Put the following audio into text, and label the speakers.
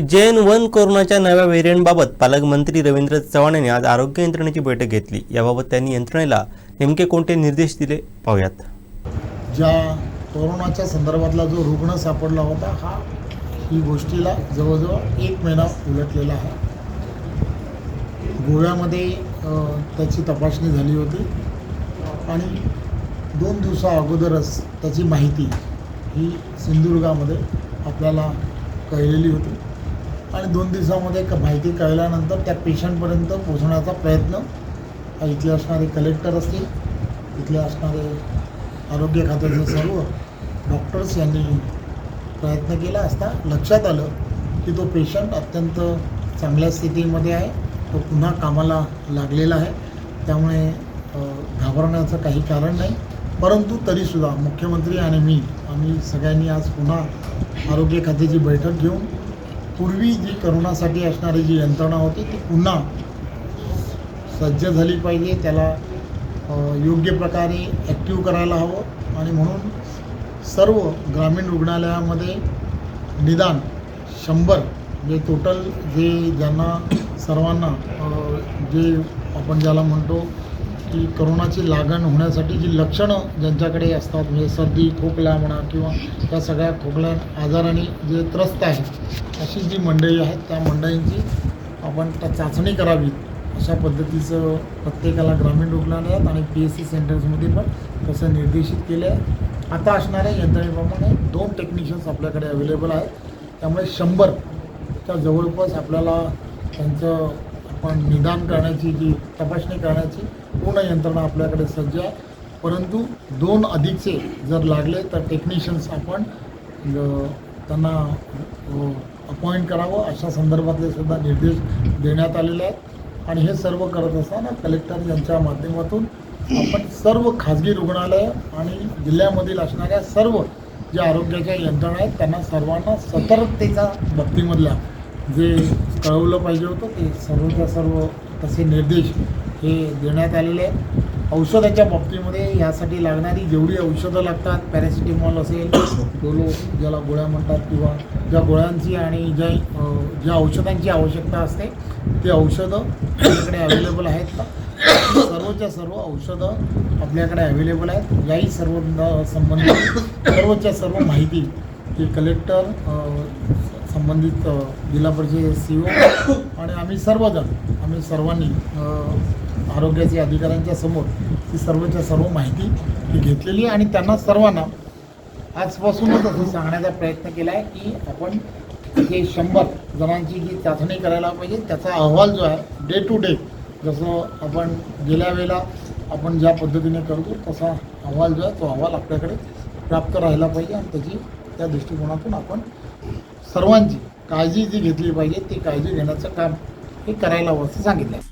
Speaker 1: Jain one कोरोनाच्या नव्या व्हेरियंटबाबत पालकमंत्री रवींद्र चव्हाण यांनी आज आरोग्य यंत्रणेची बैठक घेतली. याबाबत त्यांनी यंत्रणेला नेमके कोणते निर्देश दिले पाहूयात.
Speaker 2: ज्या कोरोनाच्या संदर्भातला जो रुग्ण सापडला होता हा ही गोष्टीला जवळजवळ एक महिना उलटलेला आहे. गोव्यामध्ये त्याची तपासणी झाली होती आणि दोन दिवसा अगोदरच त्याची माहिती ही सिंधुदुर्गामध्ये आपल्याला कळलेली होती. आणि दोन दिवसामध्ये क माहिती कळल्यानंतर त्या पेशंटपर्यंत पोहोचण्याचा प्रयत्न इथले असणारे कलेक्टर असतील इथले असणारे आरोग्य खात्याचे सर्व डॉक्टर्स यांनी प्रयत्न केला असता लक्षात आलं की तो पेशंट अत्यंत चांगल्या स्थितीमध्ये आहे. तो पुन्हा कामाला लागलेला आहे. त्यामुळे घाबरण्याचं काही कारण नाही. परंतु तरीसुद्धा मुख्यमंत्री आणि मी आम्ही सगळ्यांनी आज पुन्हा आरोग्य खात्याची बैठक घेऊन पूर्वी जी करोनासाठी असणारी जी यंत्रणा होती ती पुन्हा सज्ज झाली पाहिजे. त्याला योग्य प्रकारे ॲक्टिव्ह करायला हवं. आणि म्हणून सर्व ग्रामीण रुग्णालयामध्ये निदान शंभर म्हणजे जे टोटल जे ज्यांना सर्वांना जे आपण ज्याला म्हणतो ती करोनाची लागण होण्यासाठी जी लक्षणं ज्यांच्याकडे असतात म्हणजे सर्दी खोकला म्हणा किंवा त्या सगळ्या खोकल्या आजाराने जे त्रस्त आहेत अशी जी मंडळी आहेत त्या मंडळींची आपण त्या चाचणी करावी अशा पद्धतीचं प्रत्येकाला ग्रामीण रुग्णालयात आणि पी एस सी सेंटर्समध्ये पण तसं निर्देशित केलं आहे. आता असणाऱ्या यंत्रणेप्रमाणे दोन टेक्निशियन्स आपल्याकडे अवेलेबल आहेत. त्यामुळे शंभरच्या जवळपास आपल्याला त्यांचं आपण निदान करण्याची जी तपासणी करण्याची पूर्ण यंत्रणा आपल्याकडे सज्ज आहे. परंतु दोन अधिकचे जर लागले तर टेक्निशियन्स आपण त्यांना अपॉइंट करावं. अशा संदर्भातले सुद्धा निर्देश देण्यात आलेले आहेत. आणि हे सर्व करत असताना कलेक्टर यांच्या माध्यमातून आपण सर्व खाजगी रुग्णालय आणि जिल्ह्यामधील असणाऱ्या सर्व ज्या आरोग्याच्या यंत्रणा आहेत त्यांना सर्वांना सतर्कतेच्या बाबतीमधल्या जे कळवलं पाहिजे होतं ते सर्वच्या सर्व तसे निर्देश हे देण्यात आलेले आहे औषधाच्या बाबतीमध्ये यासाठी लागणारी जेवढी औषधं लागतात पॅरासिटेमॉल असेल डोलो ज्याला गोळ्या म्हणतात किंवा ज्या गोळ्यांची आणि ज्या ज्या औषधांची आवश्यकता असते ते औषधं आपल्याकडे अवेलेबल आहेत. का सर्वच्या सर्व औषधं आपल्याकडे अवेलेबल आहेत. याही सर्व संबंधित सर्वच्या सर्व माहिती ते कलेक्टर संबंधित जिल्हा परिषद सी ओ आणि आम्ही सर्वजण आम्ही सर्वांनी आरोग्याच्या अधिकाऱ्यांच्या समोर ती सर्वच्या सर्व माहिती ही घेतलेली आहे. आणि त्यांना सर्वांना आजपासूनच असं सांगण्याचा प्रयत्न केला आहे की आपण हे शंभर जणांची जी चाचणी करायला पाहिजे. त्याचा अहवाल जो आहे डे टू डे जसं आपण गेल्या वेळेला आपण ज्या पद्धतीने करतो तसा अहवाल जो आहे तो अहवाल आपल्याकडे प्राप्त राहिला पाहिजे. आणि त्याची त्या दृष्टिकोनातून आपण सर्वांची काळजी जी घेतली पाहिजे ती काळजी घेण्याचं काम हे करायला हवं असं सांगितलं आहे